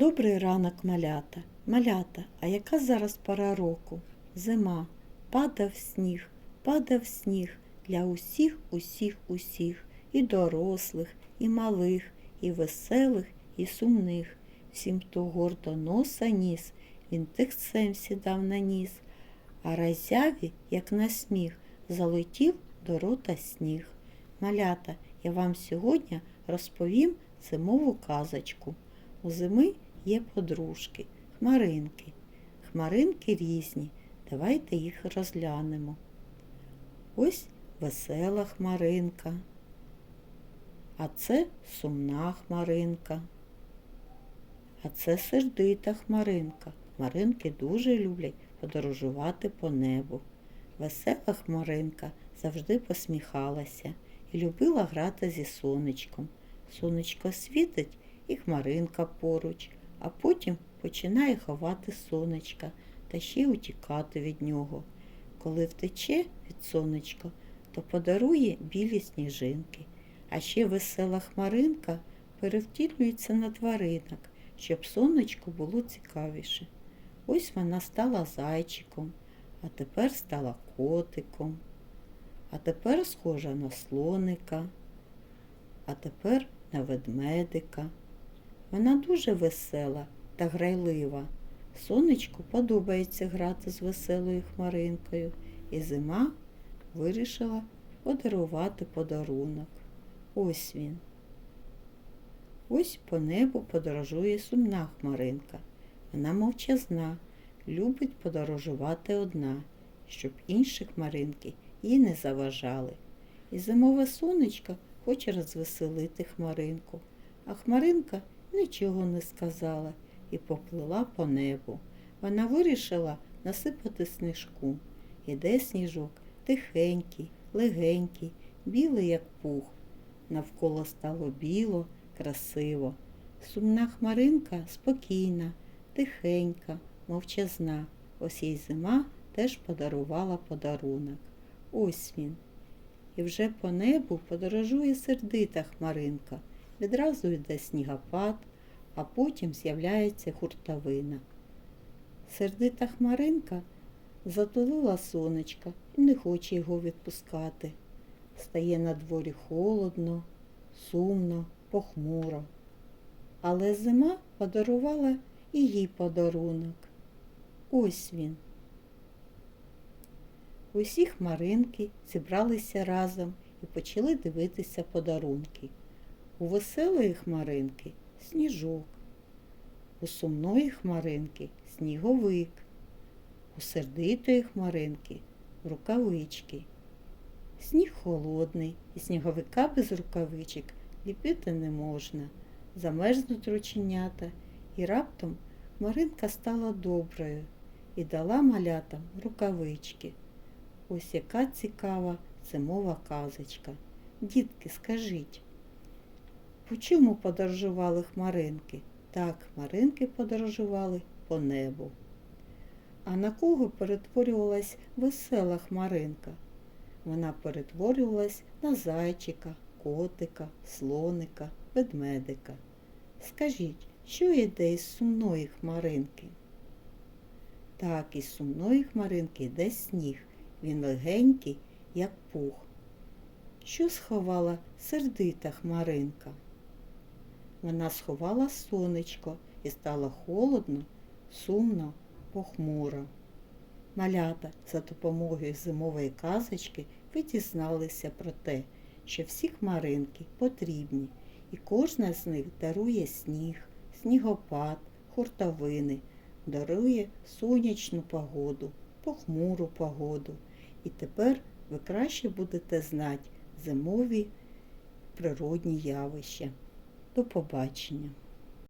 Добрий ранок, малята. Малята, а яка зараз пора року? Зима. Падав сніг, падав сніг для усіх, усіх, усіх, і дорослих, і малих, і веселих, і сумних. Всім, хто гордо носа ніс, він тихцем сідав на ніс, а разяві, як на сміх, залетів до рота сніг. Малята, я вам сьогодні розповім зимову казочку. У зими є подружки, хмаринки. Хмаринки різні. Давайте їх розглянемо. Ось весела хмаринка. А це сумна хмаринка. А це сердита хмаринка. Хмаринки дуже люблять подорожувати по небу. Весела хмаринка завжди посміхалася і любила грати зі сонечком. Сонечко світить і хмаринка поруч, а потім починає ховати сонечка та ще утікати від нього. Коли втече від сонечка, то подарує білі сніжинки. А ще весела хмаринка перевтілюється на тваринок, щоб сонечку було цікавіше. Ось вона стала зайчиком, а тепер стала котиком, а тепер схожа на слоника, а тепер на ведмедика. Вона дуже весела та грайлива. Сонечку подобається грати з веселою хмаринкою, і зима вирішила подарувати подарунок. Ось він. Ось по небу подорожує сумна хмаринка. Вона мовчазна, любить подорожувати одна, щоб інші хмаринки їй не заважали. І зимове сонечко хоче розвеселити хмаринку, а хмаринка нічого не сказала і поплила по небу. Вона вирішила насипати сніжку. Іде сніжок тихенький, легенький, білий, як пух. Навколо стало біло, красиво. Сумна хмаринка спокійна, тихенька, мовчазна. Ось їй зима теж подарувала подарунок. Ось він. І вже по небу подорожує сердита хмаринка. Відразу йде снігопад, а потім з'являється хуртовина. Сердита хмаринка затулила сонечка і не хоче його відпускати. Стає на дворі холодно, сумно, похмуро. Але зима подарувала і їй подарунок. Ось він. Усі хмаринки зібралися разом і почали дивитися подарунки. У веселої хмаринки сніжок, у сумної хмаринки сніговик, у сердитої хмаринки рукавички. Сніг холодний, і сніговика без рукавичок ліпити не можна. Замерзнуть рученята, і раптом хмаринка стала доброю і дала малятам рукавички. Ось яка цікава зимова казочка. Дітки, скажіть, по чому подорожували хмаринки? Так, хмаринки подорожували по небу. А на кого перетворювалась весела хмаринка? Вона перетворювалась на зайчика, котика, слоника, ведмедика. Скажіть, що йде із сумної хмаринки? Так, із сумної хмаринки йде сніг. Він легенький, як пух. Що сховала сердита хмаринка? Вона сховала сонечко і стало холодно, сумно, похмуро. Малята за допомогою зимової казочки ви дізналися про те, що всі хмаринки потрібні, і кожна з них дарує сніг, снігопад, хуртовини, дарує сонячну погоду, похмуру погоду. І тепер ви краще будете знати зимові природні явища. До побачення!